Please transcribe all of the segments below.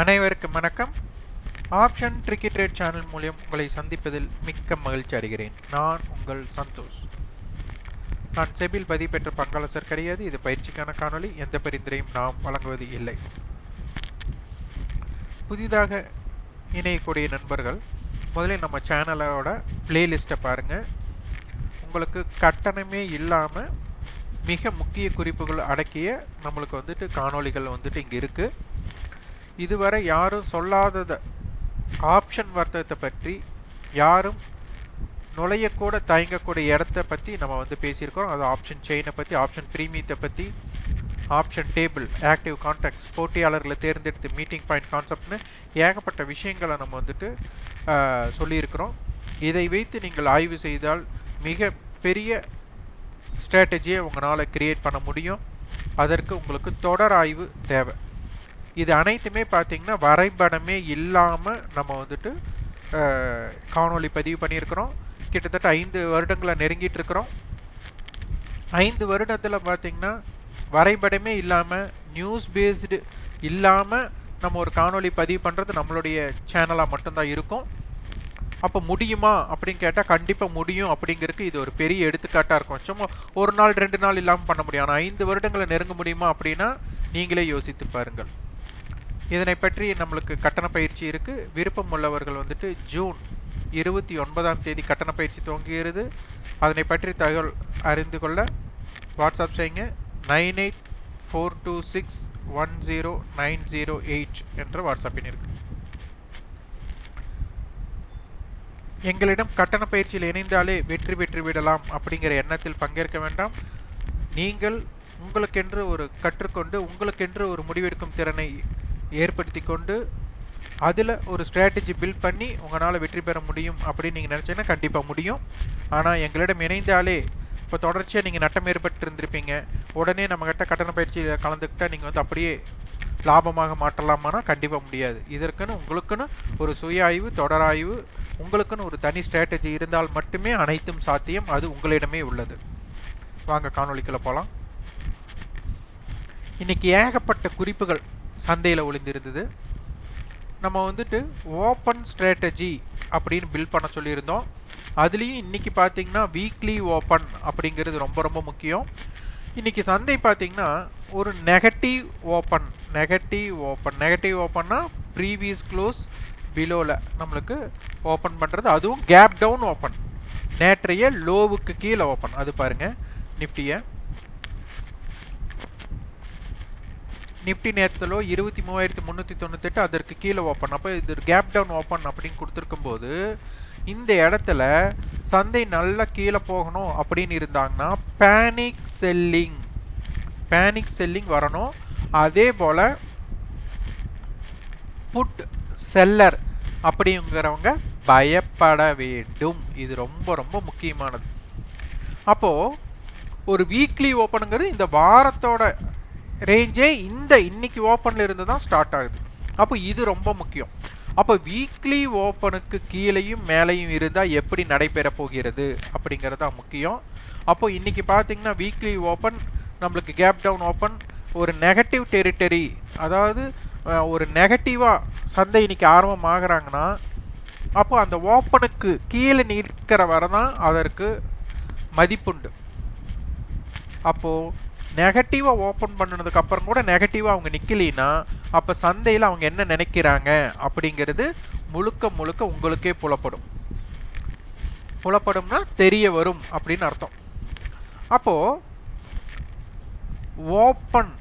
அனைவருக்கும் வணக்கம். Option tricky trade channel மூலியம் உங்களை சந்திப்பதில் மிக்க மகிழ்ச்சி அடைகிறேன். நான் உங்கள் சந்தோஷ். நான் செபில் பதிவு பெற்ற பங்காளசர் கிடையாது. இது பயிற்சிக்கான காணொளி. எந்த பரிந்துரையும் நாம் வழங்குவது இல்லை. புதிதாக இணையக்கூடிய நண்பர்கள் முதலில் நம்ம சேனலோட பிளேலிஸ்ட்டை பாருங்கள் உங்களுக்கு கட்டணமே இல்லாமல் மிக முக்கிய குறிப்புகள் அடக்கிய நம்மளுக்கு வந்துட்டு காணொளிகள் வந்துட்டு இங்கே இருக்குது இதுவரை யாரும் சொல்லாதத ஆப்ஷன் வர்த்தகத்தை பற்றி யாரும் நுழையக்கூட தயங்கக்கூடிய இடத்த பற்றி நம்ம வந்து பேசியிருக்கோம் அது ஆப்ஷன் செயினை பற்றி ஆப்ஷன் ப்ரீமியத்தை பற்றி ஆப்ஷன் டேபிள் ஆக்டிவ் கான்டாக்ட்ஸ் போட்டியாளர்களை தேர்ந்தெடுத்து மீட்டிங் பாயிண்ட் கான்செப்ட்னு ஏகப்பட்ட விஷயங்களை நம்ம வந்துட்டு சொல்லியிருக்கிறோம். இதை வைத்து நீங்கள் ஆய்வு செய்தால் மிக பெரிய ஸ்ட்ராட்டஜியை உங்களால் கிரியேட் பண்ண முடியும். அதற்கு உங்களுக்கு தொடர் ஆய்வு தேவை. இது அனைத்துமே பார்த்திங்கன்னா வரைபடமே இல்லாமல் நம்ம வந்துட்டு காணொளி பதிவு பண்ணியிருக்கிறோம். கிட்டத்தட்ட ஐந்து வருடங்களை நெருங்கிட்டு இருக்கிறோம். ஐந்து வருடத்தில் பார்த்திங்கன்னா வரைபடமே இல்லாமல் நியூஸ் பேஸ்டு இல்லாமல் நம்ம ஒரு காணொளி பதிவு பண்ணுறது நம்மளுடைய சேனலாக மட்டும்தான் இருக்கும். அப்போ முடியுமா அப்படின்னு கேட்டால் கண்டிப்பாக முடியும் அப்படிங்கிறதுக்கு இது ஒரு பெரிய எடுத்துக்காட்டாக இருக்கும். சும்மா ஒரு நாள் ரெண்டு நாள் இல்லாமல் பண்ண முடியும். ஆனால் ஐந்து வருடங்களை நெருங்க முடியுமா அப்படின்னா நீங்களே யோசித்து பாருங்கள். இதனை பற்றி நம்மளுக்கு கட்டண பயிற்சி இருக்குது விருப்பம் உள்ளவர்கள் வந்துட்டு ஜூன் இருபத்தி ஒன்பதாம் தேதி கட்டண பயிற்சி துவங்குகிறது. அதனை பற்றி தகவல் அறிந்து கொள்ள வாட்ஸ்அப் செய்யுங்க. Nine eight four two six one zero nine zero eight என்ற வாட்ஸ்அப்பின் இருக்கு. எங்களிடம் கட்டண பயிற்சியில் இணைந்தாலே வெற்றி பெற்று விடலாம் அப்படிங்கிற எண்ணத்தில் பங்கேற்க வேண்டாம். நீங்கள் உங்களுக்கென்று ஒரு கற்றுக்கொண்டு உங்களுக்கென்று ஒரு முடிவெடுக்கும் திறனை ஏற்படுத்தி கொண்டு அதில் ஒரு ஸ்ட்ராட்டஜி பில்ட் பண்ணி உங்களால் வெற்றி பெற முடியும் அப்படின்னு நீங்கள் நினச்சிங்கன்னா கண்டிப்பாக முடியும். ஆனால் எங்களிடம் இணைந்தாலே இப்போ தொடர்ச்சியாக நீங்கள் நட்டம் ஏற்பட்டு இருந்திருப்பீங்க உடனே நம்மக்கிட்ட கட்டண பயிற்சியில் கலந்துக்கிட்டால் நீங்கள் வந்து அப்படியே லாபமாக மாற்றலாமானா கண்டிப்பாக முடியாது. இதற்குன்னு உங்களுக்குன்னு ஒரு சுய ஆய்வு தொடராய்வு உங்களுக்குன்னு ஒரு தனி ஸ்ட்ராட்டஜி இருந்தால் மட்டுமே அனைத்தும் சாத்தியம். அது உங்களிடமே உள்ளது. வாங்க காணொலிக்குள்ளே போகலாம் இன்றைக்கி ஏகப்பட்ட குறிப்புகள் சந்தையில் ஒளிந்திருந்தது. நம்ம வந்துட்டு ஓப்பன் ஸ்ட்ராட்டஜி அப்படின்னு பில்ட் பண்ண சொல்லியிருந்தோம். அதுலேயும் இன்றைக்கி பார்த்தீங்கன்னா வீக்லி ஓப்பன் அப்படிங்கிறது ரொம்ப ரொம்ப முக்கியம். இன்றைக்கி சந்தை பார்த்திங்கன்னா ஒரு negative open negative open negative ஓப்பன்னா previous close பிலோவில் நம்மளுக்கு ஓப்பன் பண்ணுறது அதுவும் கேப் டவுன் ஓப்பன் நேற்றைய லோவுக்கு கீழே ஓப்பன் அது பாருங்கள் நிஃப்டியை. நிஃப்டி நேரத்தில் இருபத்தி மூவாயிரத்தி முந்நூற்றி தொண்ணூத்தெட்டு அதற்கு கீழே ஓப்பன் அப்போ இது கேப் டவுன் ஓப்பன் அப்படின்னு கொடுத்துருக்கும் போது இந்த இடத்துல சந்தை நல்லா கீழே போகணும் அப்படின்னு இருந்தாங்கன்னா பேனிக் செல்லிங் பேனிக் செல்லிங் வரணும். அதே போல் புட் செல்லர் அப்படிங்கிறவங்க பயப்பட வேண்டும். இது ரொம்ப ரொம்ப முக்கியமானது. அப்போது ஒரு வீக்லி ஓப்பனுங்கிறது இந்த வாரத்தோட ரேஞ்சே இந்த இன்னைக்கு ஓப்பனில் இருந்து தான் ஸ்டார்ட் ஆகுது. அப்போ இது ரொம்ப முக்கியம். அப்போ வீக்லி ஓப்பனுக்கு கீழேயும் மேலேயும் இருந்தால் எப்படி நடைபெற போகிறது அப்படிங்கிறது தான் முக்கியம். அப்போ இன்றைக்கி பார்த்தீங்கன்னா வீக்லி ஓப்பன் நம்மளுக்கு கேப் டவுன் ஓப்பன் ஒரு நெகட்டிவ் டெரிட்டரி அதாவது ஒரு நெகட்டிவாக சந்தை இன்னைக்கு ஆர்வம் ஆகிறாங்கன்னா அப்போ அந்த ஓப்பனுக்கு கீழே நிற்கிற வரை தான் அதற்கு மதிப்புண்டு. அப்போது நெகட்டிவாக ஓப்பன் பண்ணினதுக்கு அப்புறம் கூட நெகட்டிவாக அவங்க நிற்கலினா அப்போ சந்தையில் அவங்க என்ன நினைக்கிறாங்க அப்படிங்கிறது முழுக்க முழுக்க உங்களுக்கே புலப்படும். புலப்படும்னா தெரிய வரும் அப்படின்னு அர்த்தம். அப்போது ஓப்பன்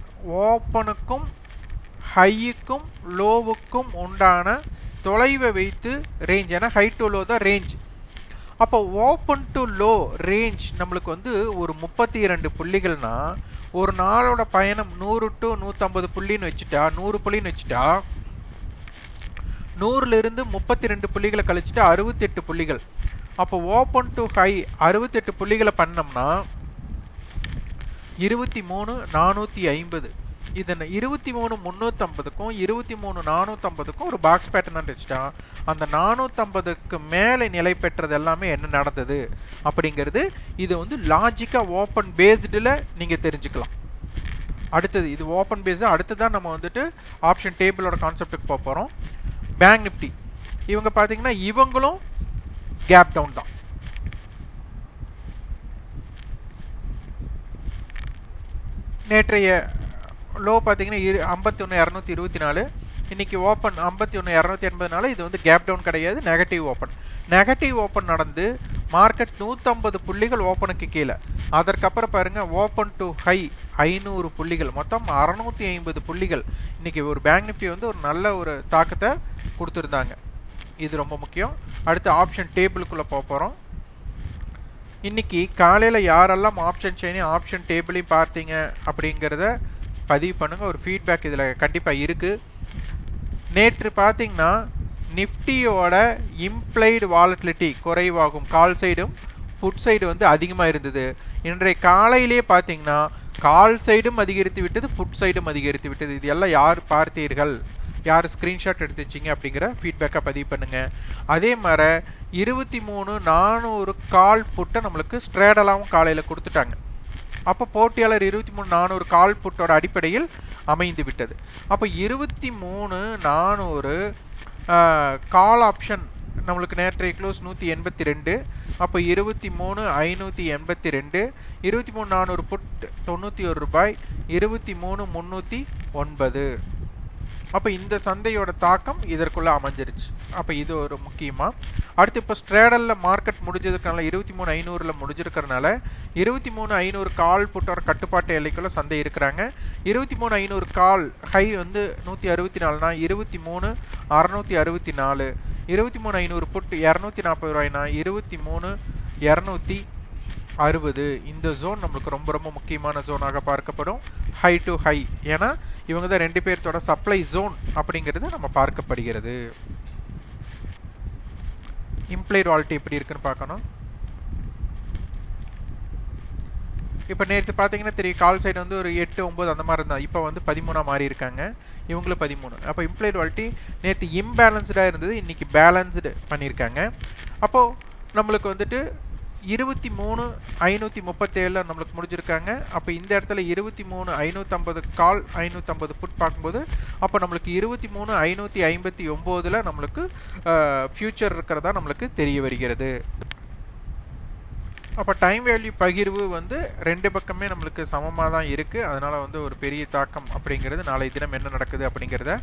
ஓப்பனுக்கும் ஹையுக்கும் லோவுக்கும் உண்டான தொலைவை வைத்து ரேஞ்ச் ஏன்னா ஹை டு லோ தான் ரேஞ்ச் அப்போ ஓப்பன் டு லோ ரேஞ்ச் நம்மளுக்கு வந்து ஒரு முப்பத்தி இரண்டு புள்ளிகள்னா ஒரு நாளோட பயணம் நூறு டு நூற்றம்பது புள்ளின்னு வச்சுட்டா நூறு புள்ளின்னு வச்சுட்டா நூறுலேருந்து முப்பத்தி ரெண்டு புள்ளிகளை கழிச்சுட்டு அறுபத்தெட்டு புள்ளிகள். அப்போ ஓப்பன் டு ஹை அறுபத்தெட்டு புள்ளிகளை பண்ணோம்னா இருபத்தி மூணு நானூற்றி ஐம்பது. இதனை இருபத்தி மூணு முந்நூற்றம்பதுக்கும் இருபத்தி மூணு நானூற்றம்பதுக்கும் ஒரு பாக்ஸ் பேட்டர்ன் வச்சுட்டா அந்த நானூற்றம்பதுக்கு மேலே நிலை பெற்றது எல்லாமே என்ன நடந்தது அப்படிங்கிறது இது வந்து லாஜிக்காக ஓப்பன் பேஸ்டில் நீங்கள் தெரிஞ்சுக்கலாம். அடுத்தது இது ஓப்பன் பேஸு அடுத்து தான் நம்ம வந்துட்டு ஆப்ஷன் டேபிளோட கான்செப்டுக்கு போக போகிறோம் பேங்க் நிஃப்டி இவங்க பார்த்தீங்கன்னா இவங்களும் கேப் டவுன் தான். நேற்றைய லோ பார்த்தீங்கன்னா இரு ஐம்பத்தி ஒன்று இரநூத்தி இருபத்தி நாலு. இன்றைக்கி ஓப்பன் ஐம்பத்தி ஒன்று இரநூத்தி எண்பதுனால இது வந்து கேப் டவுன் கிடையாது நெகட்டிவ் ஓப்பன் நெகட்டிவ் ஓப்பன் நடந்து மார்க்கெட் நூற்றம்பது புள்ளிகள் ஓப்பனுக்கு கீழே. அதற்கப்புறம் பாருங்கள் ஓப்பன் டு ஹை ஐநூறு புள்ளிகள். மொத்தம் அறநூற்றி ஐம்பது புள்ளிகள். இன்றைக்கி ஒரு பேங்க் நிஃப்டி வந்து ஒரு நல்ல ஒரு தாக்கத்தை கொடுத்துருந்தாங்க. இது ரொம்ப முக்கியம். அடுத்து ஆப்ஷன் டேபிளுக்குள்ளே போக போகிறோம் இன்றைக்கி காலையில் யாரெல்லாம் ஆப்ஷன் செயினையும் ஆப்ஷன் டேபிளையும் பார்த்தீங்க அப்படிங்கிறத பதிவு பண்ணுங்கள் ஒரு ஃபீட்பேக் இதில் கண்டிப்பாக இருக்குது நேற்று பார்த்தீங்கன்னா நிஃப்டியோட இம்ப்ளைடு வாலட்டிலிட்டி குறைவாகும். கால் சைடும் புட் சைடு வந்து அதிகமாக இருந்தது. இன்றைய காலையிலேயே பார்த்தீங்கன்னா கால் சைடும் அதிகரித்து விட்டது புட் சைடும் அதிகரித்து விட்டது. இது எல்லாம் யார் பார்த்தீர்கள்? யார் ஸ்க்ரீன்ஷாட் எடுத்து வச்சிங்க அப்படிங்கிற ஃபீட்பேக்கை பதிவு பண்ணுங்கள் அதே மாதிரி இருபத்தி மூணு நானூறு கால் புட்டை நம்மளுக்கு ஸ்ட்ரேடலாகவும் காலையில் கொடுத்துட்டாங்க. அப்போ போட்டியாளர் இருபத்தி மூணு நானூறு கால் புட்டோட அடிப்படையில் அமைந்து விட்டது. அப்போ இருபத்தி மூணு நானூறு கால் ஆப்ஷன் நம்மளுக்கு நேற்றைய க்ளோஸ் நூற்றி எண்பத்தி ரெண்டு அப்போ இருபத்தி மூணு ஐநூற்றி எண்பத்தி ரெண்டு இருபத்தி மூணு நானூறு புட் தொண்ணூற்றி ஒரு ரூபாய் இருபத்தி மூணு முந்நூற்றி ஒன்பது. அப்போ இந்த சந்தையோட தாக்கம் இதற்குள்ளே அமைஞ்சிருச்சு. அப்போ இது ஒரு முக்கியமாக அடுத்து இப்போ ஸ்ட்ரேடலில் மார்க்கெட் முடிஞ்சதுக்கனால இருபத்தி மூணு ஐநூறில் முடிஞ்சிருக்கிறனால இருபத்தி மூணு ஐநூறு கால் புட்டோர கட்டுப்பாட்டு எல்லைக்குள்ளே சந்தை இருக்கிறாங்க. இருபத்தி மூணு ஐநூறு கால் ஹை வந்து நூற்றி அறுபத்தி நாலுனா இருபத்தி மூணு அறநூற்றி அறுபத்தி நாலு. இருபத்தி மூணு ஐநூறு புட்டு இரநூத்தி நாற்பது ரூபாய்னா இருபத்தி மூணு இரநூத்தி அறுபது இந்த ஜோன் நம்மளுக்கு ரொம்ப ரொம்ப முக்கியமான ஜோனாக பார்க்கப்படும். ஹை டு ஹை ஏன்னா இவங்க தான் ரெண்டு பேர்த்தோட சப்ளை ஜோன் அப்படிங்கிறது நம்ம பார்க்கப்படுகிறது. இம்ப்ளைட் வால்ட்டி எப்படி இருக்குன்னு பார்க்கணும். இப்போ நேற்று பார்த்தீங்கன்னா தெரியும் கால் சைடு வந்து ஒரு எட்டு ஒம்பது அந்த மாதிரி இருந்தால் இப்போ வந்து பதிமூணாக மாறி இருக்காங்க. இவங்களும் பதிமூணு. அப்போ இம்ப்ளைட் வால்ட்டி நேற்று இம்பேலன்ஸ்டாக இருந்தது இன்றைக்கி பேலன்ஸ்டு பண்ணியிருக்காங்க அப்போது நம்மளுக்கு வந்துட்டு இருபத்தி மூணு ஐநூற்றி முப்பத்தேழில் நம்மளுக்கு முடிஞ்சிருக்காங்க. அப்போ இந்த இடத்துல இருபத்தி மூணு ஐநூற்றம்பது கால் ஐநூற்றம்பது புட் பார்க்கும்போது அப்போ நம்மளுக்கு இருபத்தி மூணு ஐநூற்றி ஐம்பத்தி ஒம்போதில் நம்மளுக்கு ஃப்யூச்சர் இருக்கிறதா நம்மளுக்கு தெரிய வருகிறது. அப்போ டைம் வேல்யூ பகிர்வு வந்து ரெண்டு பக்கமே நம்மளுக்கு சமமாக தான் இருக்குது அதனால் வந்து ஒரு பெரிய தாக்கம் அப்படிங்கிறது நாளை தினம் என்ன நடக்குது அப்படிங்கிறத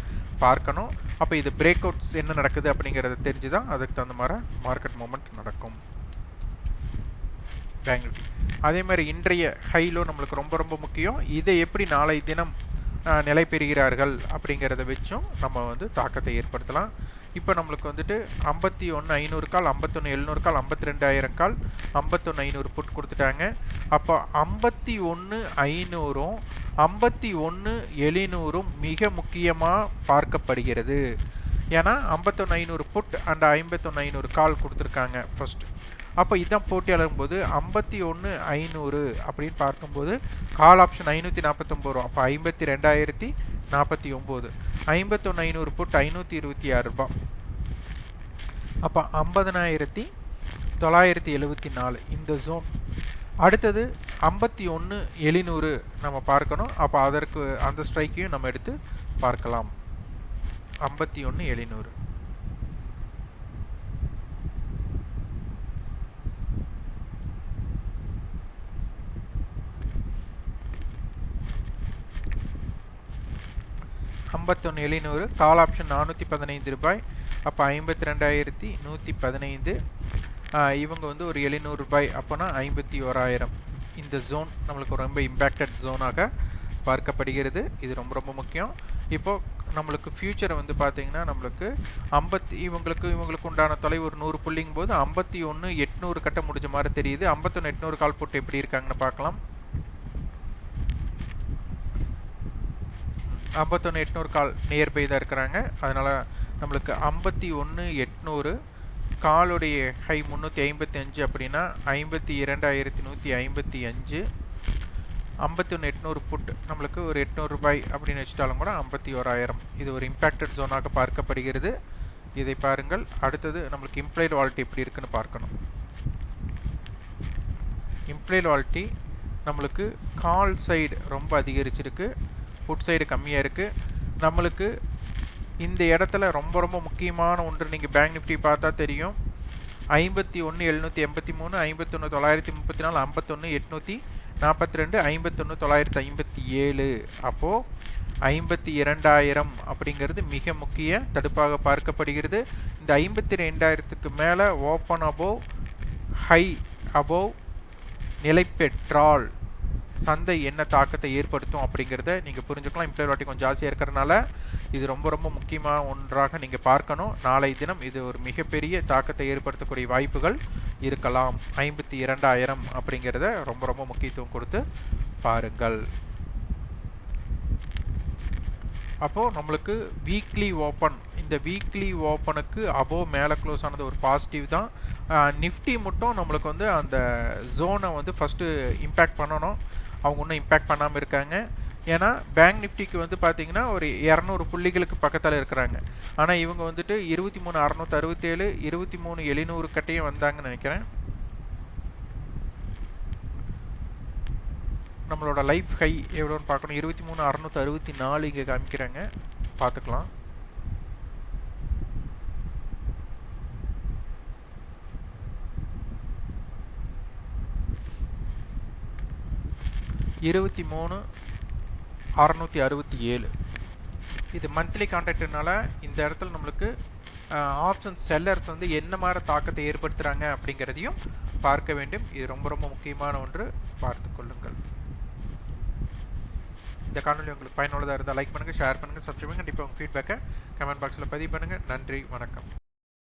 பார்க்கணும். அப்போ இது பிரேக் அவுட்ஸ் என்ன நடக்குது அப்படிங்கிறத தெரிஞ்சு தான் அதுக்கு தகுந்த மாதிரி மார்க்கெட் மூமெண்ட் நடக்கும். பேங்க் அதே மாதிரி இன்றைய ஹைலோ நம்மளுக்கு ரொம்ப ரொம்ப முக்கியம். இதை எப்படி நாளை தினம் நிலை பெறுகிறார்கள் அப்படிங்கிறத வச்சும் நம்ம வந்து தாக்கத்தை ஏற்படுத்தலாம். இப்போ நம்மளுக்கு வந்துட்டு ஐம்பத்தி ஒன்று ஐநூறு கால் ஐம்பத்தொன்று எழுநூறு கால் ஐம்பத்தி ரெண்டாயிரம் கால் ஐம்பத்தொன்று ஐநூறு புட் கொடுத்துட்டாங்க. அப்போ ஐம்பத்தி ஒன்று ஐநூறும் ஐம்பத்தி ஒன்று எழுநூறும் மிக முக்கியமாக பார்க்கப்படுகிறது. ஏன்னா ஐம்பத்தொன்று ஐநூறு புட் அண்ட் ஐம்பத்தொன்று ஐநூறு கால் கொடுத்துருக்காங்க ஃபஸ்ட்டு அப்போ இதுதான் போட்டியாளரும் போது ஐம்பத்தி ஒன்று ஐநூறு அப்படின்னு பார்க்கும்போது கால் ஆப்ஷன் ஐநூற்றி நாற்பத்தொம்பது ரூபா. அப்போ ஐம்பத்தி ரெண்டாயிரத்தி நாற்பத்தி ஒம்பது. ஐம்பத்தொன்று ஐநூறு புட் ஐநூற்றி இருபத்தி ஆறு ரூபாய் அப்போ ஐம்பதனாயிரத்தி தொள்ளாயிரத்தி எழுபத்தி நாலு இந்த ஜோன் அடுத்தது ஐம்பத்தி ஒன்று எழுநூறு நம்ம பார்க்கணும். அப்போ அதற்கு அந்த ஸ்ட்ரைக்கையும் நம்ம எடுத்து பார்க்கலாம். ஐம்பத்தி ஒன்று எழுநூறு. ஐம்பத்தொன்று எழுநூறு கால் ஆப்ஷன் நானூற்றி பதினைந்து ரூபாய் அப்போ ஐம்பத்தி ரெண்டாயிரத்தி நூற்றி பதினைந்து. இவங்க வந்து ஒரு எழுநூறு ரூபாய் அப்போனா ஐம்பத்தி ஓராயிரம். இந்த ஜோன் நம்மளுக்கு ரொம்ப இம்பேக்டட் ஜோனாக பார்க்கப்படுகிறது. இது ரொம்ப ரொம்ப முக்கியம். இப்போது நம்மளுக்கு ஃப்யூச்சரை வந்து பார்த்தீங்கன்னா நம்மளுக்கு ஐம்பத்தி இவங்களுக்கு இவங்களுக்கு உண்டான தொலைவு ஒரு நூறு புள்ளிங்கும் போது ஐம்பத்தி ஒன்று எட்நூறு கட்ட முடிஞ்ச மாதிரி தெரியுது. ஐம்பத்தொன்று எட்நூறு கால் போட்டு எப்படி இருக்காங்கன்னு பார்க்கலாம். ஐம்பத்தொன்று எட்நூறு கால் நியர்பை தான் இருக்கிறாங்க. அதனால் நம்மளுக்கு ஐம்பத்தி ஒன்று எட்நூறு காலுடைய ஹை முந்நூற்றி ஐம்பத்தி அஞ்சு அப்படின்னா ஐம்பத்தி இரண்டாயிரத்தி நூற்றி ஐம்பத்தி அஞ்சு. ஐம்பத்தி ஒன்று எட்நூறு புட் நம்மளுக்கு ஒரு எட்நூறு ரூபாய் அப்படின்னு வச்சுட்டாலும் கூட ஐம்பத்தி ஓராயிரம். இது ஒரு இம்பேக்டட் ஜோனாக பார்க்கப்படுகிறது. இதை பாருங்கள். அடுத்தது நம்மளுக்கு இம்ப்ளைட் வால்ட்டி எப்படி இருக்குன்னு பார்க்கணும். இம்ப்ளைட் வால்ட்டி நம்மளுக்கு கால் சைடு ரொம்ப அதிகரிச்சிருக்கு. புட் சைடு கம்மியாக இருக்குது நம்மளுக்கு இந்த இடத்துல ரொம்ப ரொம்ப முக்கியமான ஒன்று நீங்கள் பேங்க் நிஃப்டி பார்த்தா தெரியும். ஐம்பத்தி ஒன்று எழுநூற்றி எண்பத்தி மூணு ஐம்பத்தொன்று தொள்ளாயிரத்தி முப்பத்தி நாலு ஐம்பத்தொன்று எட்நூற்றி நாற்பத்தி ரெண்டு ஐம்பத்தொன்று தொள்ளாயிரத்தி ஐம்பத்தி ஏழு. அப்போது ஐம்பத்தி இரண்டாயிரம் அப்படிங்கிறது மிக முக்கிய தடுப்பாக பார்க்கப்படுகிறது. இந்த ஐம்பத்தி ரெண்டாயிரத்துக்கு மேலே ஓப்பன் அபோவ் ஹை அபோவ் நிலை பெற்றால் சந்தை என்ன தாக்கத்தை ஏற்படுத்தும் அப்படிங்கிறத நீங்கள் புரிஞ்சுக்கலாம். இம்ப்ளாய் வாட்டி கொஞ்சம் ஜாஸ்தியாக இருக்கிறனால இது ரொம்ப ரொம்ப முக்கியமான ஒன்றாக நீங்கள் பார்க்கணும். நாளை தினம் இது ஒரு மிகப்பெரிய தாக்கத்தை ஏற்படுத்தக்கூடிய வாய்ப்புகள் இருக்கலாம். ஐம்பத்தி இரண்டாயிரம் அப்படிங்கிறத ரொம்ப ரொம்ப முக்கியத்துவம் கொடுத்து பாருங்கள். அப்போது நம்மளுக்கு வீக்லி ஓப்பன் இந்த வீக்லி ஓப்பனுக்கு அபோவ் மேலே க்ளோஸ் ஆனது ஒரு பாசிட்டிவ் தான். நிஃப்டி மட்டும் நம்மளுக்கு வந்து அந்த ஜோனை வந்து ஃபஸ்ட்டு இம்பேக்ட் பண்ணணும். அவங்க இன்னும் இம்பேக்ட் பண்ணாமல் இருக்காங்க. ஏன்னா பேங்க் நிஃப்டிக்கு வந்து பார்த்தீங்கன்னா ஒரு இரநூறு புள்ளிகளுக்கு பக்கத்தில் இருக்கிறாங்க. ஆனால் இவங்க வந்துட்டு இருபத்தி மூணு அறநூற்றி அறுபத்தேழு இருபத்தி மூணு எழுநூறு கட்டையும் வந்தாங்கன்னு நினைக்கிறேன். நம்மளோட லைஃப் ஹை எவ்வளோன்னு பார்க்கணும். இருபத்தி மூணு அறநூற்றி அறுபத்தி நாலு இங்கே காமிக்கிறாங்க. பார்த்துக்கலாம். இருபத்தி மூணு அறநூற்றி அறுபத்தி ஏழு. இது மந்த்லி கான்ட்ராக்ட்னால இந்த இடத்துல நம்மளுக்கு ஆப்ஷன் செல்லர்ஸ் வந்து என்ன மாதிரி தாக்கத்தை ஏற்படுத்துகிறாங்க அப்படிங்கிறதையும் பார்க்க வேண்டும். இது ரொம்ப ரொம்ப முக்கியமான ஒன்று. பார்த்து கொள்ளுங்கள். இந்த காணொலி உங்களுக்கு பயனுள்ளதாக இருந்தால் லைக் பண்ணுங்கள் ஷேர் பண்ணுங்கள் சப்ஸ்கிரைப் பண்ணுங்கள் கண்டிப்பாக உங்கள் ஃபீட்பேக்கை கமெண்ட் பாக்ஸில் பதிவு பண்ணுங்கள் நன்றி வணக்கம்.